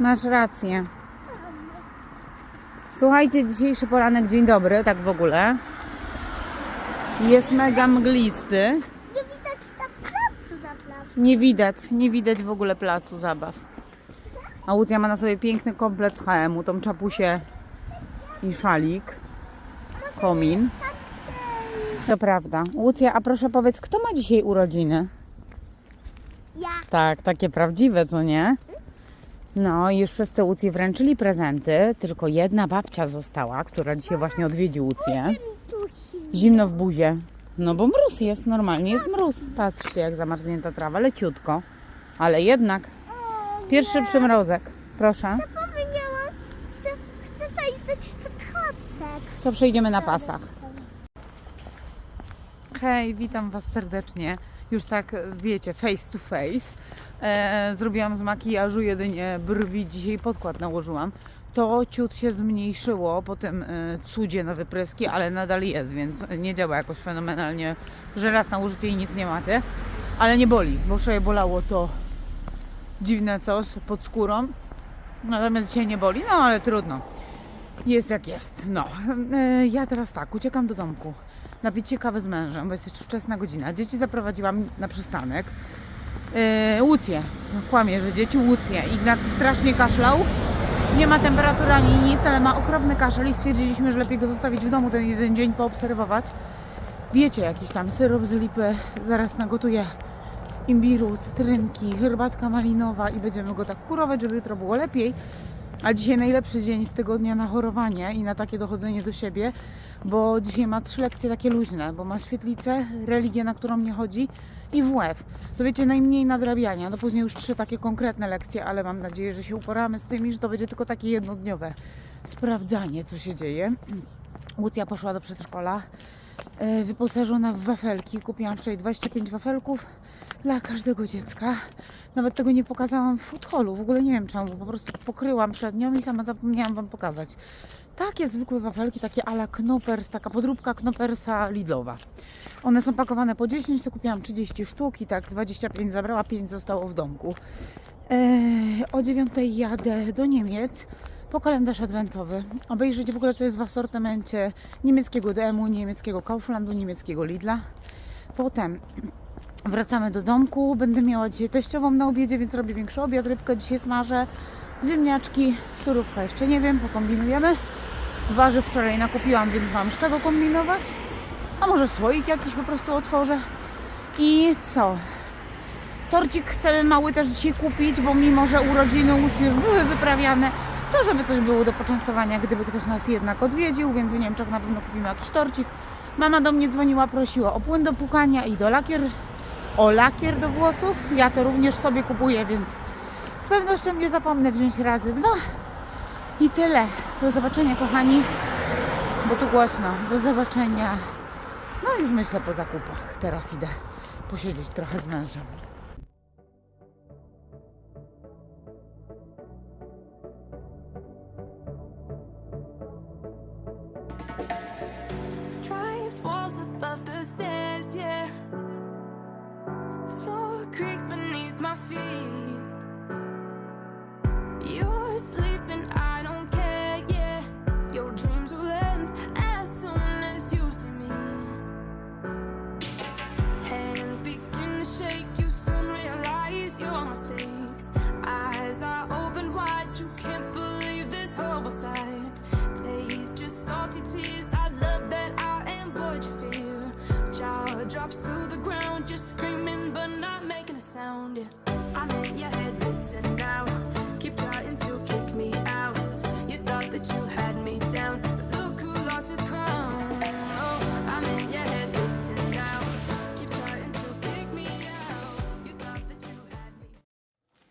Masz rację. Słuchajcie, dzisiejszy poranek, dzień dobry, tak w ogóle. Jest mega mglisty. Nie widać tam placu na plaży. Nie widać, nie widać w ogóle placu zabaw. A Łucja ma na sobie piękny komplet z HM-u, tą czapusię i szalik, komin. To prawda. Łucja, a proszę powiedz, kto ma dzisiaj urodziny? Tak, takie prawdziwe, co nie? No, już wszyscy Łucji wręczyli prezenty, tylko jedna babcia została, która dzisiaj właśnie odwiedzi. Tusi. Zimno w buzie. No bo mróz jest, normalnie jest mróz. Patrzcie, jak zamarznięta trawa, leciutko. Ale jednak, pierwszy przymrozek. Proszę. Chcę zdać to klocek. To przejdziemy na pasach. Hej, witam Was serdecznie. Już tak wiecie, face to face. E, zrobiłam z makijażu jedynie brwi, dzisiaj podkład nałożyłam. To ciut się zmniejszyło po tym e, cudzie na wypryski, ale nadal jest, więc nie działa jakoś fenomenalnie, że raz nałożycie i nic nie macie. Ale nie boli, bo wczoraj bolało to dziwne coś pod skórą. Natomiast dzisiaj nie boli, no ale trudno. Jest jak jest. No, e, ja teraz tak, uciekam do domku. Napić się kawę z mężem, bo jest jeszcze wczesna godzina. Dzieci zaprowadziłam na przystanek. E, Łucję. Kłamie, że dzieci Łucję. Ignacy strasznie kaszlał. Nie ma temperatury ani nic, ale ma okropny kaszel i stwierdziliśmy, że lepiej go zostawić w domu ten jeden dzień, poobserwować. Wiecie, jakiś tam syrop z lipy. Zaraz nagotuję imbiru, cytrynki, herbatka malinowa i będziemy go tak kurować, żeby jutro było lepiej. A dzisiaj najlepszy dzień z tygodnia na chorowanie i na takie dochodzenie do siebie, bo dzisiaj ma trzy lekcje takie luźne, bo ma świetlicę, religię, na którą nie chodzi i WF. To wiecie, najmniej nadrabiania. No później już trzy takie konkretne lekcje, ale mam nadzieję, że się uporamy z tymi, że to będzie tylko takie jednodniowe sprawdzanie, co się dzieje. Łucja poszła do przedszkola e, wyposażona w wafelki. Kupiłam wczoraj 25 wafelków dla każdego dziecka. Nawet tego nie pokazałam w food hallu. W ogóle nie wiem czemu, po prostu pokryłam przed nią i sama zapomniałam Wam pokazać. Takie zwykłe wafelki, takie ala Knoppers, taka podróbka Knoppersa Lidlowa. One są pakowane po 10, to kupiłam 30 sztuk i tak 25 zabrała, 5 zostało w domku. Eee, o 9 jadę do Niemiec po kalendarz adwentowy. Obejrzeć w ogóle, co jest w asortymencie niemieckiego DM-u, niemieckiego Kauflandu, niemieckiego Lidla. Potem wracamy do domku. Będę miała dzisiaj teściową na obiedzie, więc robię większy obiad. Rybkę dzisiaj smażę. Ziemniaczki, surówka jeszcze nie wiem, pokombinujemy. Warzyw wczoraj nakupiłam, więc mam z czego kombinować. A może słoik jakiś po prostu otworzę. I co? Torcik chcemy mały też dzisiaj kupić, bo mimo, że urodziny Łucji już były wyprawiane, to żeby coś było do poczęstowania, gdyby ktoś nas jednak odwiedził, więc w Niemczech na pewno kupimy jakiś torcik. Mama do mnie dzwoniła, prosiła o płyn do pukania i do lakier, o lakier do włosów. Ja to również sobie kupuję, więc z pewnością nie zapomnę wziąć razy dwa. I tyle. Do zobaczenia, kochani, bo tu głośno. Do zobaczenia. No już myślę po zakupach. Teraz idę posiedzieć trochę z mężem. Walls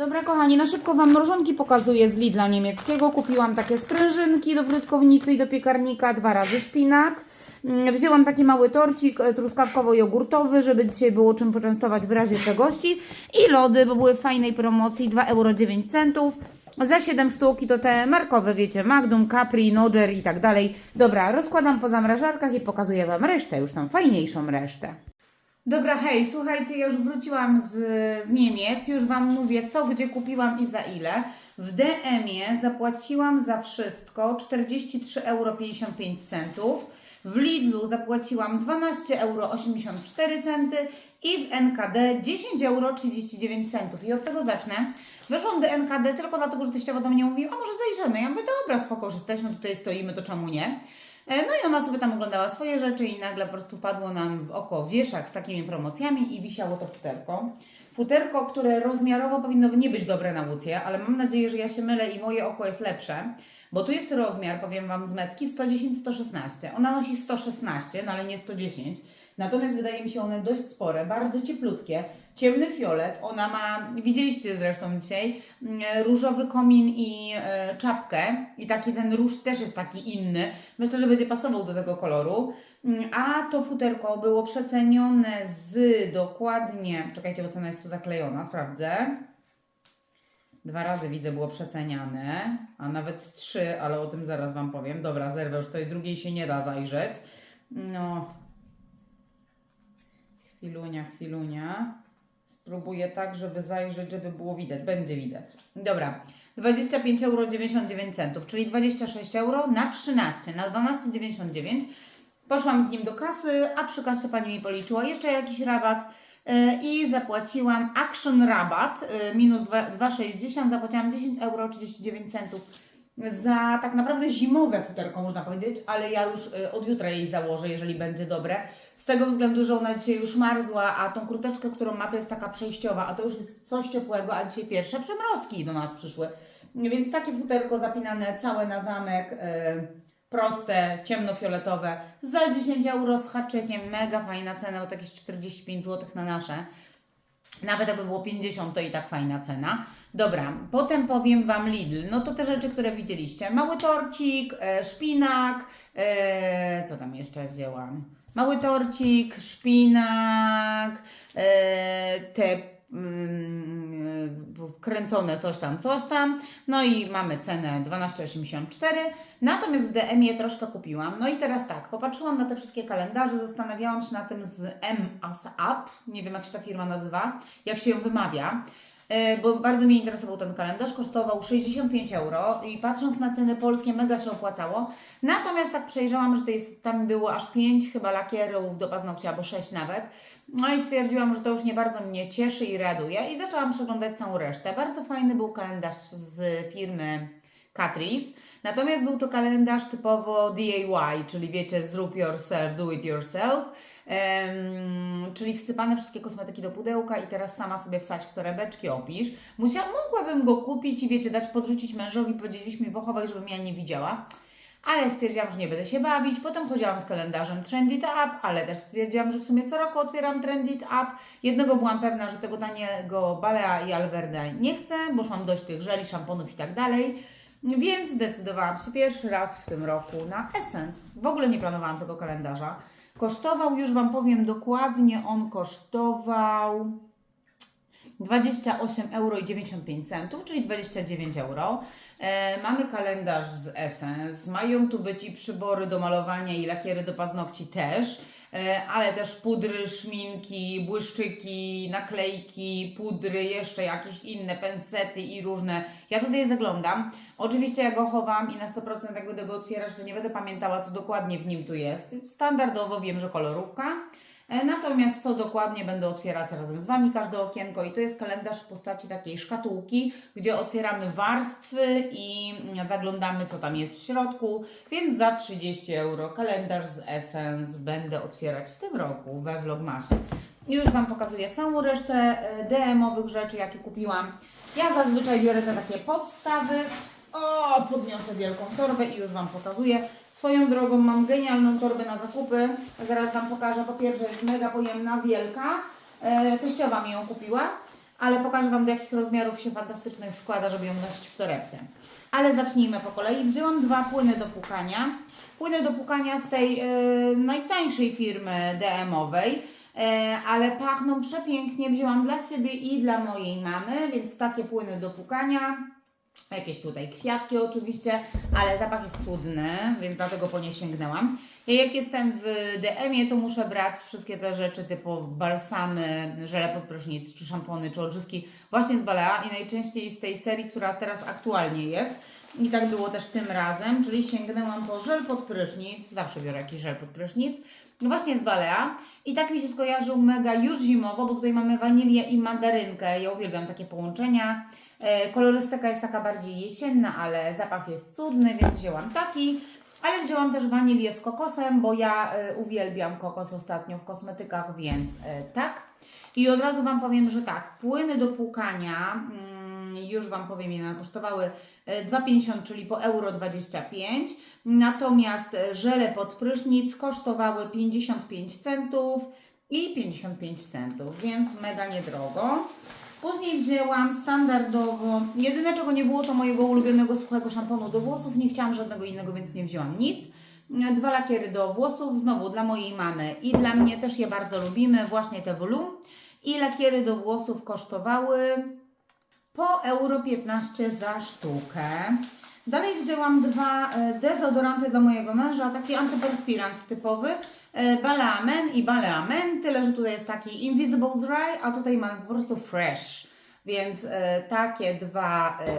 Dobra, kochani, na szybko Wam mrożonki pokazuję z Lidla niemieckiego. Kupiłam takie sprężynki do frytkownicy i do piekarnika, dwa razy szpinak. Mm, Wzięłam taki mały torcik e, truskawkowo-jogurtowy, żeby dzisiaj było czym poczęstować w razie co gości. I lody, bo były w fajnej promocji, 2,09 euro. Za 7 sztuk i to te markowe, wiecie, Magnum, Capri, Nodger i tak dalej. Dobra, rozkładam po zamrażarkach i pokazuję Wam resztę, już tam fajniejszą resztę. Dobra, hej, słuchajcie, ja już wróciłam z, z Niemiec, już Wam mówię co, gdzie kupiłam i za ile. W DM-ie zapłaciłam za wszystko 43,55 euro. W Lidlu zapłaciłam 12,84 euro i w NKD 10,39 euro. I od tego zacznę. Weszłam do NKD tylko dlatego, że teściowa do mnie mówiła, a może zajrzymy. Ja mówię, dobra, spoko, już jesteśmy, tutaj stoimy, to czemu nie? E, No i ona sobie tam oglądała swoje rzeczy i nagle po prostu padło nam w oko wieszak z takimi promocjami i wisiało to futerko. Futerko, które rozmiarowo powinno nie być dobre na łucie, ale mam nadzieję, że ja się mylę i moje oko jest lepsze, bo tu jest rozmiar, powiem Wam z metki 110-116. Ona nosi 116, no ale nie 110. Natomiast wydaje mi się one dość spore, bardzo cieplutkie, ciemny fiolet. Ona ma, widzieliście zresztą dzisiaj, mm, różowy komin i e, czapkę. I taki ten róż też jest taki inny. Myślę, że będzie pasował do tego koloru. Mm, A to futerko było przecenione z dokładnie, czekajcie, bo cena jest tu zaklejona, sprawdzę. Dwa razy widzę było przeceniane, a nawet trzy, ale o tym zaraz Wam powiem. Dobra, zerwę, już tej drugiej się nie da zajrzeć. No, Chwilunia, chwilunia. Spróbuję tak, żeby zajrzeć, żeby było widać. Będzie widać. Dobra. 25,99 euro, czyli 26 euro na 13, na 12,99. Poszłam z nim do kasy, a przy kasie pani mi policzyła jeszcze jakiś rabat yy, i zapłaciłam Action Rabat yy, minus dwa- 2,60, zapłaciłam 10 euro 39 centów za tak naprawdę zimowe futerko, można powiedzieć, ale ja już y, od jutra jej założę, jeżeli będzie dobre. Z tego względu, że ona dzisiaj już marzła, a tą kurteczkę, którą ma, to jest taka przejściowa, a to już jest coś ciepłego, a dzisiaj pierwsze przymrozki do nas przyszły. Więc takie futerko zapinane całe na zamek, y, proste, ciemnofioletowe, za 10 euro z haczykiem, mega fajna cena, to jakieś 45 zł na nasze. Nawet jakby było 50, to i tak fajna cena. Dobra, potem powiem Wam Lidl. No to te rzeczy, które widzieliście. Mały torcik, e, szpinak, e, co tam jeszcze wzięłam? Mały torcik, szpinak, e, te kręcone coś tam, coś tam. No i mamy cenę 12,84. Natomiast w DM-ie troszkę kupiłam. No i teraz tak, popatrzyłam na te wszystkie kalendarze, zastanawiałam się na tym z M as Up. Nie wiem, jak się ta firma nazywa, jak się ją wymawia. E, Bo bardzo mnie interesował ten kalendarz, kosztował 65 euro i patrząc na ceny polskie mega się opłacało. Natomiast tak przejrzałam, że to jest, tam było aż 5 chyba lakierów do paznokci, albo 6 nawet. No i stwierdziłam, że to już nie bardzo mnie cieszy i raduje i zaczęłam przeglądać całą resztę. Bardzo fajny był kalendarz z firmy Catrice. Natomiast był to kalendarz typowo DIY, czyli wiecie, zrób yourself, do it yourself. Em, czyli wsypane wszystkie kosmetyki do pudełka i teraz sama sobie wsadź w torebeczki, opisz. Musiała, mogłabym go kupić i wiecie, dać podrzucić mężowi, powiedzieliśmy mi pochowaj, żebym ja nie widziała. Ale stwierdziłam, że nie będę się bawić. Potem chodziłam z kalendarzem Trendy It Up, ale też stwierdziłam, że w sumie co roku otwieram Trendy It Up. Jednego byłam pewna, że tego taniego Balea i Alverde nie chcę, bo już mam dość tych żeli, szamponów i tak dalej. Więc zdecydowałam się pierwszy raz w tym roku na Essence. W ogóle nie planowałam tego kalendarza. Kosztował, już Wam powiem dokładnie, on kosztował 28,95 euro, czyli 29 euro. E, mamy kalendarz z Essence. Mają tu być i przybory do malowania i lakiery do paznokci też, ale też pudry, szminki, błyszczyki, naklejki, pudry, jeszcze jakieś inne pensety i różne. Ja tutaj zaglądam. Oczywiście ja go chowam i na 100% jak będę go otwierać, to nie będę pamiętała, co dokładnie w nim tu jest. Standardowo wiem, że kolorówka. E, Natomiast co dokładnie będę otwierać razem z Wami każde okienko i to jest kalendarz w postaci takiej szkatułki, gdzie otwieramy warstwy i mm, zaglądamy co tam jest w środku, więc za 30 euro kalendarz z Essence będę otwierać w tym roku we Vlogmasie. Już Wam pokazuję całą resztę e, DM-owych rzeczy, jakie kupiłam. Ja zazwyczaj biorę te takie podstawy. O, podniosę wielką torbę i już Wam pokazuję. Swoją drogą mam genialną torbę na zakupy. Zaraz Wam pokażę. Po pierwsze jest mega pojemna, wielka. E, teściowa mi ją kupiła, ale pokażę Wam do jakich rozmiarów się fantastycznych składa, żeby ją nosić w torebce. Ale zacznijmy po kolei. Wzięłam dwa płyny do płukania. Płyny do płukania z tej e, najtańszej firmy DM-owej. E, ale pachną przepięknie. Wzięłam dla siebie i dla mojej mamy, więc takie płyny do płukania. Jakieś tutaj kwiatki oczywiście, ale zapach jest cudny, więc dlatego po nie sięgnęłam. Ja jak jestem w DM-ie, to muszę brać wszystkie te rzeczy typu balsamy, żele pod prysznic, czy szampony, czy odżywki właśnie z Balea i najczęściej z tej serii, która teraz aktualnie jest. I tak było też tym razem, czyli sięgnęłam po żel pod prysznic, zawsze biorę jakiś żel pod prysznic, no właśnie z Balea. I tak mi się skojarzył mega już zimowo, bo tutaj mamy wanilię i mandarynkę. Ja uwielbiam takie połączenia. E, Kolorystyka jest taka bardziej jesienna, ale zapach jest cudny, więc wzięłam taki. Ale wzięłam też wanilię z kokosem, bo ja e, uwielbiam kokos ostatnio w kosmetykach, więc e, tak. I od razu Wam powiem, że tak, płyny do płukania, mm, już Wam powiem, ile kosztowały, e, 2,50, czyli po euro 25. Natomiast żele pod prysznic kosztowały 55 centów i 55 centów, więc mega niedrogo. Później wzięłam standardowo, jedyne czego nie było to mojego ulubionego suchego szamponu do włosów, nie chciałam żadnego innego, więc nie wzięłam nic. Dwa lakiery do włosów, znowu dla mojej mamy i dla mnie też je bardzo lubimy, właśnie te Volum. I lakiery do włosów kosztowały po euro 15 za sztukę. Dalej wzięłam dwa e, dezodoranty dla mojego męża, taki antyperspirant typowy, e, Baleamen i Baleamen, tyle, że tutaj jest taki Invisible Dry, a tutaj mamy po prostu Fresh, więc e, takie dwa e,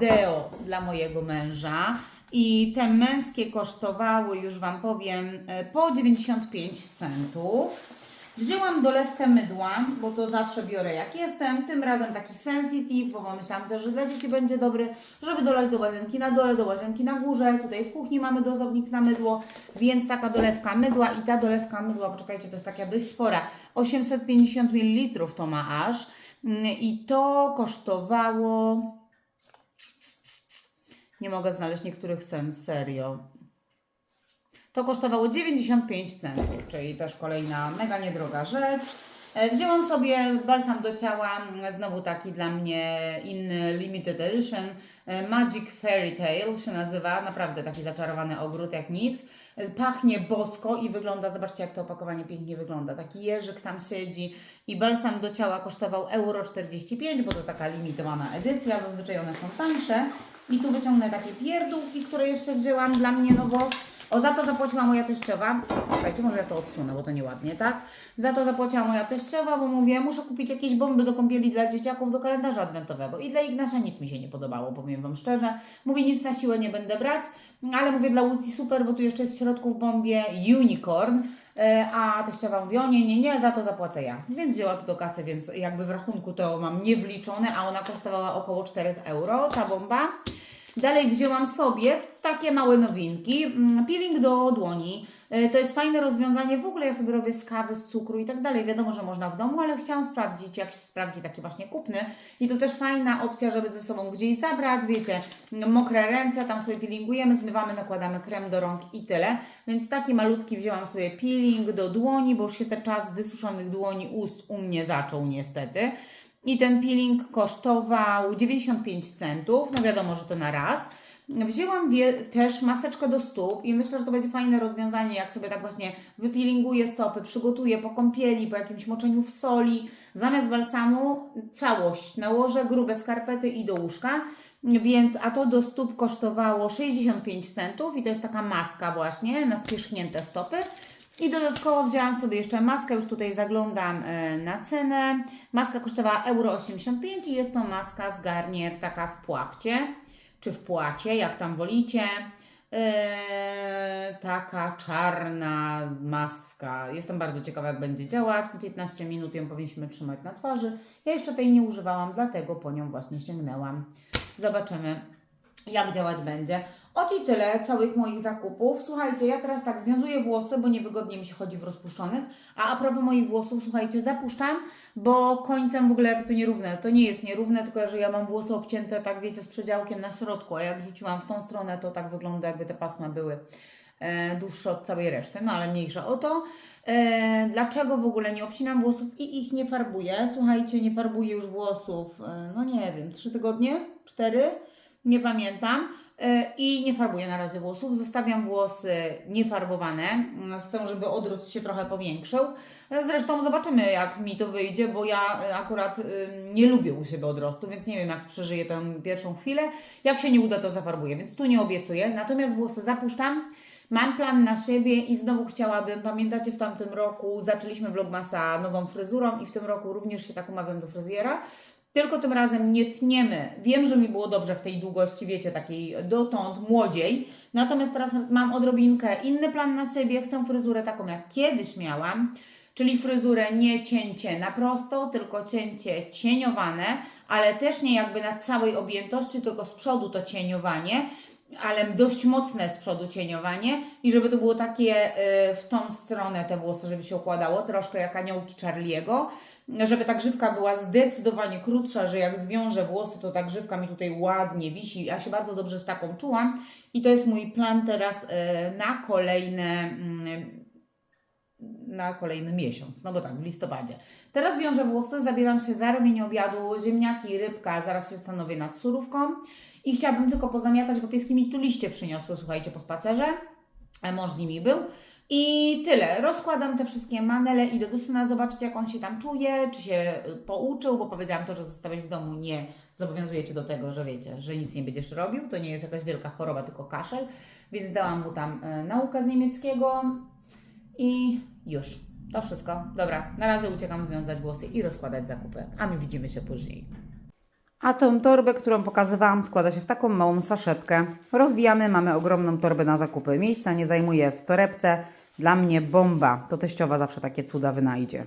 deo dla mojego męża. I te męskie kosztowały, już Wam powiem, po 95 centów. Wzięłam dolewkę mydła, bo to zawsze biorę jak jestem. Tym razem taki sensitive, bo pomyślałam też, że dla dzieci będzie dobry, żeby dolać do łazienki na dole, do łazienki na górze. Tutaj w kuchni mamy dozownik na mydło, więc taka dolewka mydła i ta dolewka mydła, poczekajcie, to jest taka dość spora, 850 ml to ma aż. Mm, I to kosztowało... Nie mogę znaleźć niektórych cen, serio. To kosztowało 95 centów, czyli też kolejna mega niedroga rzecz. E, Wzięłam sobie balsam do ciała, znowu taki dla mnie inny limited edition. e, Magic Fairy Tale się nazywa, naprawdę taki zaczarowany ogród jak nic. E, Pachnie bosko i wygląda, zobaczcie jak to opakowanie pięknie wygląda. Taki jeżyk tam siedzi i balsam do ciała kosztował euro 45, bo to taka limitowana edycja, zazwyczaj one są tańsze. I tu wyciągnę takie pierdółki, które jeszcze wzięłam dla mnie nowo. O, za to zapłaciła moja teściowa. Słuchajcie, może ja to odsunę, bo to nieładnie, tak? Za to zapłaciła moja teściowa, bo mówię, muszę kupić jakieś bomby do kąpieli dla dzieciaków do kalendarza adwentowego. I dla Ignasia nic mi się nie podobało, powiem Wam szczerze. Mówię, nic na siłę nie będę brać, ale mówię, dla Łucji super, bo tu jeszcze jest w środku w bombie Unicorn. E, A teściowa mówi, o nie, nie, nie, za to zapłacę ja. Więc wzięła to do kasy, więc jakby w rachunku to mam niewliczone, a ona kosztowała około 4 euro, ta bomba. Dalej wzięłam sobie takie małe nowinki. Mm, Peeling do dłoni. Y, To jest fajne rozwiązanie. W ogóle ja sobie robię z kawy, z cukru i tak dalej. Wiadomo, że można w domu, ale chciałam sprawdzić, jak się sprawdzi taki właśnie kupny. I to też fajna opcja, żeby ze sobą gdzieś zabrać. Wiecie, mokre ręce, tam sobie peelingujemy, zmywamy, nakładamy krem do rąk i tyle. Więc taki malutki wzięłam sobie peeling do dłoni, bo już się ten czas wysuszonych dłoni ust u mnie zaczął niestety. I ten peeling kosztował 95 centów. No wiadomo, że to na raz. Wzięłam też maseczkę do stóp i myślę, że to będzie fajne rozwiązanie, jak sobie tak właśnie wypilinguję stopy, przygotuję po kąpieli, po jakimś moczeniu w soli. Zamiast balsamu całość nałożę, grube skarpety i do łóżka. Więc, a to do stóp kosztowało 65 centów i to jest taka maska właśnie na spierzchnięte stopy. I dodatkowo wzięłam sobie jeszcze maskę, już tutaj zaglądam e, na cenę. Maska kosztowała euro 85 i jest to maska z Garnier, taka w płachcie, czy w płacie, jak tam wolicie. E, taka czarna maska. Jestem bardzo ciekawa, jak będzie działać. 15 minut ją powinniśmy trzymać na twarzy. Ja jeszcze tej nie używałam, dlatego po nią właśnie sięgnęłam. Zobaczymy, jak działać będzie. Ot i tyle całych moich zakupów. Słuchajcie, ja teraz tak związuję włosy, bo niewygodnie mi się chodzi w rozpuszczonych. A a propos moich włosów, słuchajcie, zapuszczam, bo końcem w ogóle jak to nierówne. To nie jest nierówne, tylko że ja mam włosy obcięte, tak wiecie, z przedziałkiem na środku, a jak rzuciłam w tą stronę, to tak wygląda, jakby te pasma były e, dłuższe od całej reszty, no ale mniejsza o to. E, dlaczego w ogóle nie obcinam włosów i ich nie farbuję? Słuchajcie, nie farbuję już włosów, e, no nie wiem, trzy tygodnie? Cztery? Nie pamiętam. E, I nie farbuję na razie włosów. Zostawiam włosy niefarbowane. Mm, Chcę, żeby odrost się trochę powiększył. E, Zresztą zobaczymy, jak mi to wyjdzie, bo ja e, akurat y, nie lubię u siebie odrostu, więc nie wiem, jak przeżyję tę pierwszą chwilę. Jak się nie uda, to zafarbuję, więc tu nie obiecuję. Natomiast włosy zapuszczam. Mam plan na siebie i znowu chciałabym, pamiętacie w tamtym roku zaczęliśmy vlogmasa nową fryzurą i w tym roku również się tak umawiam do fryzjera. Tylko tym razem nie tniemy. Wiem, że mi było dobrze w tej długości, wiecie, takiej dotąd młodziej. Natomiast teraz mam odrobinkę inny plan na siebie. Chcę fryzurę taką, jak kiedyś miałam. Czyli fryzurę nie cięcie na prosto, tylko cięcie cieniowane, ale też nie jakby na całej objętości, tylko z przodu to cieniowanie, ale dość mocne z przodu cieniowanie i żeby to było takie y, w tą stronę te włosy, żeby się układało, troszkę jak aniołki Charliego, żeby ta grzywka była zdecydowanie krótsza, że jak zwiążę włosy, to ta grzywka mi tutaj ładnie wisi. Ja się bardzo dobrze z taką czułam i to jest mój plan teraz y, na kolejne mm, na kolejny miesiąc, no bo tak, w listopadzie. Teraz wiążę włosy, zabieram się za robienie obiadu, ziemniaki, rybka, zaraz się stanowię nad surówką i chciałabym tylko pozamiatać, bo pieski mi tu liście przyniosły, słuchajcie, po spacerze, a mąż z nimi był. I tyle. Rozkładam te wszystkie manele i do syna zobaczyć, jak on się tam czuje, czy się y, pouczył, bo powiedziałam to, że zostawiać w domu nie zobowiązuje Cię do tego, że wiecie, że nic nie będziesz robił. To nie jest jakaś wielka choroba, tylko kaszel. Więc dałam mu tam y, naukę z niemieckiego i już. To wszystko. Dobra, na razie uciekam związać włosy i rozkładać zakupy, a my widzimy się później. A tą torbę, którą pokazywałam, składa się w taką małą saszetkę. Rozwijamy, mamy ogromną torbę na zakupy. Miejsca nie zajmuje w torebce. Dla mnie bomba. To teściowa zawsze takie cuda wynajdzie.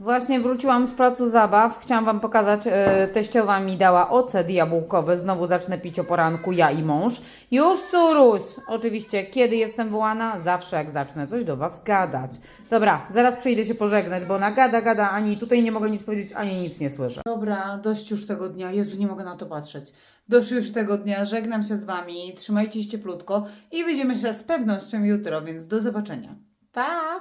Właśnie wróciłam z placu zabaw. Chciałam Wam pokazać, e, teściowa mi dała ocet jabłkowy. Znowu zacznę pić o poranku, ja i mąż. Już, Suruś! Oczywiście, kiedy jestem wołana? Zawsze jak zacznę coś do Was gadać. Dobra, zaraz przyjdę się pożegnać, bo ona gada, gada, ani tutaj nie mogę nic powiedzieć, ani nic nie słyszę. Dobra, dość już tego dnia. Jezu, nie mogę na to patrzeć. Dość już tego dnia. Żegnam się z Wami. Trzymajcie się cieplutko i widzimy się z pewnością jutro, więc do zobaczenia. Pa!